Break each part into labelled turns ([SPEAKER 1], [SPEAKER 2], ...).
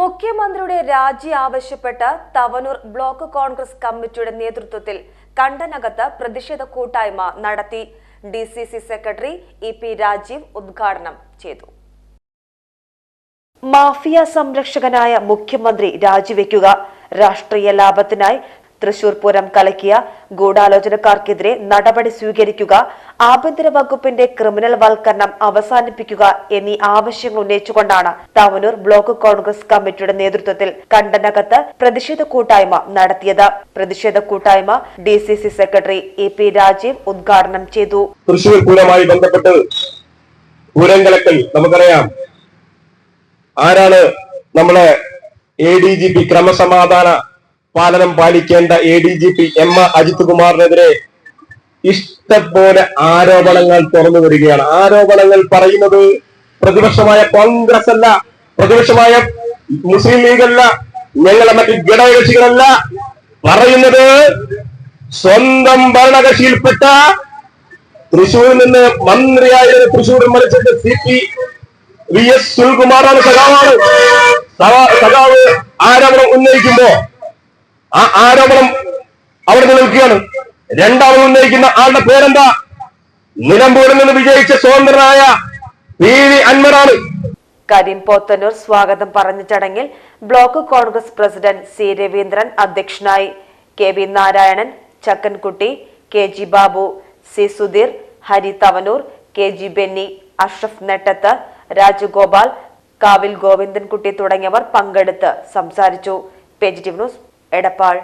[SPEAKER 1] മുഖ്യമന്ത്രിയുടെ രാജി ആവശ്യപ്പെട്ട് തവനൂർ ബ്ലോക്ക് കോൺഗ്രസ് കമ്മിറ്റിയുടെ നേതൃത്വത്തിൽ കണ്ടനകത്ത് പ്രതിഷേധ കൂട്ടായ്മ നടത്തി. D C C secretary E P Rajeev ഉദ്ഘാടനം ചെയ്തു. മാഫിയ സംരക്ഷകനായ മുഖ്യമന്ത്രി രാജിവെക്കുക. രാഷ്ട്രീയ ലാഭത്തിനായി തൃശൂർ പൂരം കലക്കിയ ഗൂഢാലോചനക്കാർക്കെതിരെ നടപടി സ്വീകരിക്കുക ആഭ്യന്തര വകുപ്പിന്റെ ക്രിമിനൽ വൽക്കരണം അവസാനിപ്പിക്കുക എന്നീ ആവശ്യങ്ങൾ ഉന്നയിച്ചുകൊണ്ടാണ് തവനൂർ ബ്ലോക്ക് കോൺഗ്രസ് കമ്മിറ്റിയുടെ നേതൃത്വത്തിൽ കണ്ടനകത്ത് പ്രതിഷേധ കൂട്ടായ്മ നടത്തിയത്. പ്രതിഷേധ കൂട്ടായ്മ D C C secretary A P Rajeev ഉദ്ഘാടനം ചെയ്തു.
[SPEAKER 2] തൃശൂർ പൂരമായി ബന്ധപ്പെട്ട് പൂരം നമുക്കറിയാം. ആരാണ് നമ്മളെ എ ഡി ജി പി ക്രമസമാധാന പാലനം പാലിക്കേണ്ട A D G P M Ajith കുമാറിനെതിരെ ഇഷ്ടംപോലെ ആരോപണങ്ങൾ തുറന്നു വരികയാണ്. ആരോപണങ്ങൾ പറയുന്നത് പ്രതിപക്ഷമായ കോൺഗ്രസ് അല്ല പ്രതിപക്ഷമായ മുസ്ലിം ലീഗല്ല ഞങ്ങളെ മറ്റ് ഘടകകക്ഷികളല്ല പറയുന്നത് സ്വന്തം ഭരണകക്ഷിയിൽപ്പെട്ട തൃശൂരിൽ നിന്ന് മന്ത്രിയായിരുന്ന തൃശൂർ മത്സരിച്ച സി പി വി എസ് സുനിൽകുമാറാണ് സഖാവാണ്. സഖാ- സഖാവ് ആരോപണം ഉന്നയിക്കുമ്പോ ആ ആരോപണം അവിടെ നിൽക്കുകയാണ്. രണ്ടാമത് ഉന്നയിക്കുന്ന ആളുടെ പേരെന്താ? നിലമ്പൂരിൽ നിന്ന് വിജയിച്ച സ്വതന്ത്രനായ പി വി അൻവറാണ്.
[SPEAKER 1] കരീം പോത്തന്നൂർ സ്വാഗതം പറഞ്ഞ ചടങ്ങിൽ block Congress president C Raveendran അധ്യക്ഷനായി K V Narayanan Chakkankutty K G Babu C Sudheer Hari Thavanur K G Benny Ashraf Nettath Rajagopal Kavil Govindankutty തുടങ്ങിയവർ പങ്കെടുത്ത് സംസാരിച്ചു. Page news Edappal.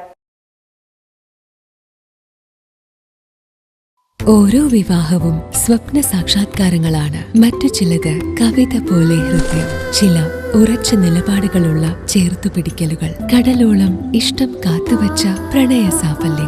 [SPEAKER 3] ഓരോ വിവാഹവും സ്വപ്ന സാക്ഷാത്കാരങ്ങളാണ്. മറ്റു ചിലത് കവിത പോലെ ഹൃദയം ചില ഉറച്ച നിലപാടുകളുള്ള ചേർത്തുപിടിക്കലുകൾ കടലോളം ഇഷ്ടം കാത്തുവച്ച പ്രണയ സാഫല്യങ്ങൾ